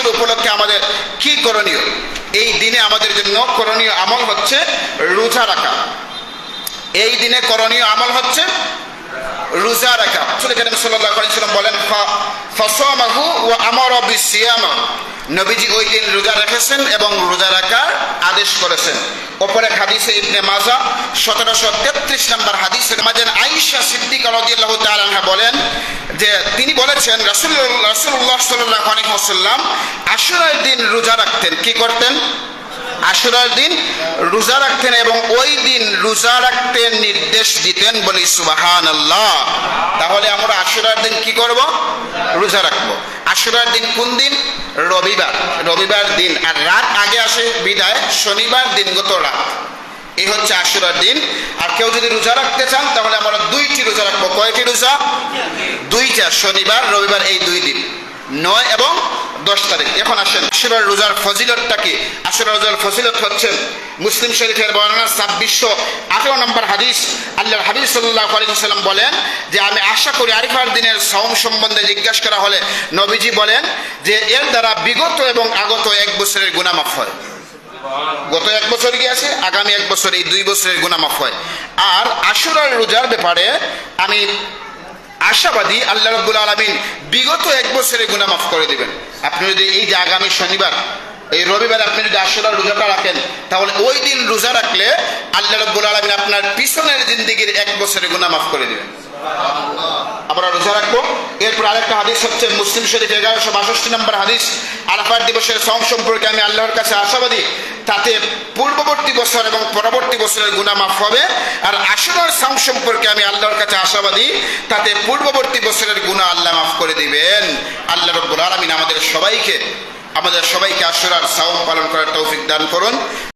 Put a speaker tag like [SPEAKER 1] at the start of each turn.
[SPEAKER 1] আশুর উপলক্ষে আমাদের কি করণীয়? এই দিনে আমাদের জন্য করণীয় আমল হচ্ছে রোজা রাখা। এই দিনে করণীয় আমল হচ্ছে রোজা রাখা। রাসূল করিম সাল্লাল্লাহু আলাইহি বলেন ফাসামাহু ওয়া আমারা বিসিয়াম। নবীজি ওই দিন রোজা রেখেছেন এবং রোজা রাখার আদেশ করেছেন। ওপরে হাদিসে ইবনে মাজা সতেরোশো তেত্রিশ নম্বর হাদিস বলেছেন, রাসূলুল্লাহ রাসূলুল্লাহ সাল্লাল্লাহু আলাইহি আশুরার দিন রোজা রাখতেন। কি করতেন? আশুরার দিন রোজা রাখতেন এবং ওই দিন রোজা রাখতে নির্দেশ দিতেন বলি সুবাহান আল্লাহ তাহলে আমরা আশুরার দিন কি করব? রোজা রাখব। আশুরার দিন কোন দিন? রবিবার। রবিবার দিন। আর রাত আগে আসে বিদায়, শনিবার দিনগত রাত। এই হচ্ছে আশুরার দিন। আর কেউ যদি রোজা রাখতে চান, তাহলে আমরা দুইটি রোজা রাখব। কয়টি রোজা? দুইটা শনিবার, রবিবার এই দুই দিন। নয় এবং দশ তারিখ। এখন আসেন আশুরার রোজার ফজিলতটা কি? আশুরার রোজার ফজিলত হচ্ছে মুসলিম শরীফের বর্ণনা ছাব্বিশশো আঠেরো নম্বর হাদিস। আল্লাহর হাবিব সাল্লাহ আলাইসাল্লাম বলেন যে, আমি আশা করি আরিফার দিনের সওম সম্বন্ধে জিজ্ঞাসা করা হলে নবীজি বলেন যে, এর দ্বারা বিগত এবং আগত এক বছরের গুণামাফ হয়। গত এক বছর গিয়েছে আগামী এক বছর এই দুই বছরের গুণামাফ হয়। আর আশুরার রোজার ব্যাপারে আমি আশাবাদী আল্লাহ রব্বুল আলমিন বিগত এক বছরে গুণা মাফ করে দিবেন। আপনি যদি এই যে আগামী শনিবার, এই রবিবার আপনি যদি আশুরার রোজাটা রাখেন, তাহলে ওই দিন রোজা রাখলে আল্লাহ রব্বুল আলমিন আপনার পিছনের জিন্দিগির এক বছরে গুণা মাফ করে দিবেন। আমরা রোজা রাখব। এরপর আরেকটা হাদিস হচ্ছে মুসলিম শরীফ এগারোশো বাষট্টি নম্বর হাদিস। আরাফার দিবসের সং সম্পর্কে আমি আল্লাহর কাছে আশাবাদী। তাতে পূর্ববর্তী বছর এবং পরবর্তী বছরের গুণা মাফ হবে। আর আশুরার সং সম্পর্কে আমি আল্লাহর কাছে আশাবাদী। তাতে পূর্ববর্তী বছরের গুণা আল্লাহ মাফ করে দিবেন। আল্লাহ রব্বুল আলমিন আমাদের সবাইকে আমাদের সবাইকে আশুরার সাউম পালন করার তৌফিক দান করুন।